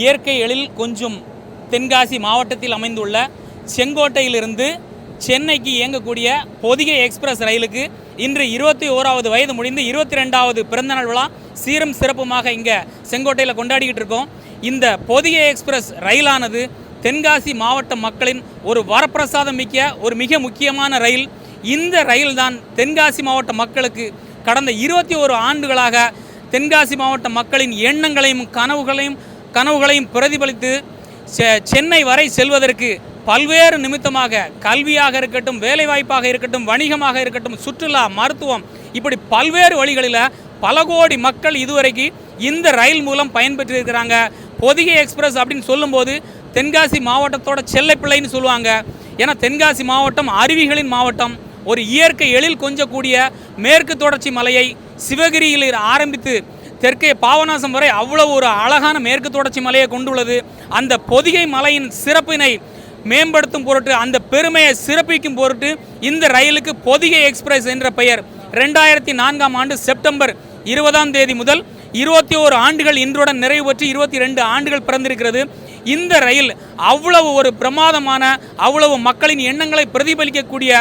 இயற்கை எழில் கொஞ்சம் தென்காசி மாவட்டத்தில் அமைந்துள்ள செங்கோட்டையிலிருந்து சென்னைக்கு இயங்கக்கூடிய பொதிகை எக்ஸ்பிரஸ் ரயிலுக்கு இன்று இருபத்தி ஓராவது வயது முடிந்து இருபத்தி ரெண்டாவது பிறந்தநாள் விழா சீரும் சிறப்புமாக இங்கே செங்கோட்டையில் கொண்டாடிக்கிட்டு இருக்கோம். இந்த பொதிகை எக்ஸ்பிரஸ் ரயிலானது தென்காசி மாவட்ட மக்களின் ஒரு வரப்பிரசாதம் மிக்க ஒரு மிக முக்கியமான ரயில். இந்த ரயில் தான் தென்காசி மாவட்ட மக்களுக்கு கடந்த இருபத்தி ஒரு ஆண்டுகளாக தென்காசி மாவட்ட மக்களின் எண்ணங்களையும் கனவுகளையும் கனவுகளையும் பிரதிபலித்து செ- சென்னை வரை செல்வதற்கு பல்வேறு நிமித்தமாக கல்வியாக இருக்கட்டும் வேலைவாய்ப்பாக இருக்கட்டும் வணிகமாக இருக்கட்டும் சுற்றுலா மருத்துவம் இப்படி பல்வேறு வழிகளில் பல கோடி மக்கள் இதுவரைக்கு இந்த ரயில் மூலம் பயன்பெற்றிருக்கிறாங்க. பொதிகை எக்ஸ்பிரஸ் அப்படின்னு சொல்லும்போது தென்காசி மாவட்டத்தோட செல்லைப்பிள்ளைன்னு சொல்லுவாங்க. ஏன்னா தென்காசி மாவட்டம் அருவிகளின் மாவட்டம். ஒரு இயற்கை எழில் கொஞ்சக்கூடிய மேற்கு தொடர்ச்சி மலையை சிவகிரியில் ஆரம்பித்து தெற்கே பாவநாசம் வரை அவ்வளோ ஒரு அழகான மேற்கு தொடர்ச்சி மலையை கொண்டுள்ளது. அந்த பொதிகை மலையின் சிறப்பினை மேம்படுத்தும் பொருட்டு அந்த பெருமையை சிறப்பிக்கும் பொருட்டு இந்த ரயிலுக்கு பொதிகை எக்ஸ்பிரஸ் என்ற பெயர். ரெண்டாயிரத்தி நான்காம் ஆண்டு செப்டம்பர் இருபதாம் தேதி முதல் இருபத்தி ஓரு ஆண்டுகள் இன்றுடன் நிறைவு பெற்று இருபத்தி ரெண்டு ஆண்டுகள் பிறந்திருக்கிறது. இந்த ரயில் அவ்வளவு ஒரு பிரமாதமான அவ்வளவு மக்களின் எண்ணங்களை பிரதிபலிக்கக்கூடிய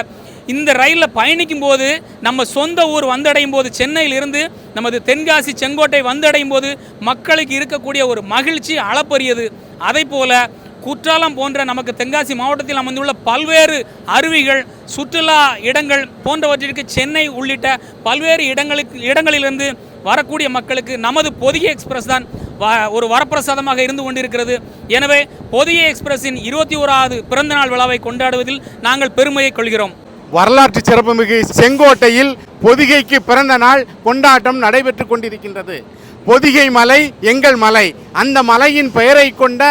இந்த ரயிலில் பயணிக்கும் போது நம்ம சொந்த ஊர் வந்தடையும் போது சென்னையில் இருந்து நமது தென்காசி செங்கோட்டை வந்தடையும் போது மக்களுக்கு இருக்கக்கூடிய ஒரு மகிழ்ச்சி அளப்பரியது. அதை போல குற்றாலம் போன்ற நமக்கு தென்காசி மாவட்டத்தில் அமைந்துள்ள பல்வேறு அருவிகள் சுற்றுலா இடங்கள் போன்றவற்றிற்கு சென்னை உள்ளிட்ட பல்வேறு இடங்களுக்கு இடங்களிலிருந்து வரக்கூடிய மக்களுக்கு நமது பொதிகை எக்ஸ்பிரஸ் தான் வ- ஒரு வரப்பிரசாதமாக இருந்து கொண்டிருக்கிறது. எனவே பொதிகை எக்ஸ்பிரஸின் இருபத்தி ஓராவது பிறந்தநாள் விழாவை கொண்டாடுவதில் நாங்கள் பெருமையை கொள்கிறோம். வரலாற்று சிறப்புமிகு செங்கோட்டையில் பொதிகைக்கு பிறந்த நாள் கொண்டாட்டம் நடைபெற்று கொண்டிருக்கின்றது. பொதிகை மலை எங்கள் மலை. அந்த மலையின் பெயரை கொண்ட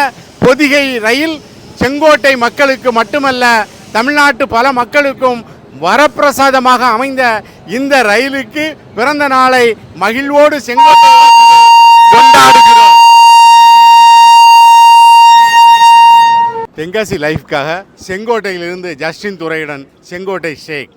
பொதிகை ரயில் செங்கோட்டை மக்களுக்கு மட்டுமல்ல தமிழ்நாட்டு பல மக்களுக்கும் வரப்பிரசாதமாக அமைந்த இந்த ரயிலுக்கு பிறந்த நாளை மகிழ்வோடு செங்கோட்டை கொண்டாடும் தென்காசி லைஃப்காக செங்கோட்டையிலிருந்து ஜஸ்டின் துரையுடன் செங்கோட்டை ஷேக்.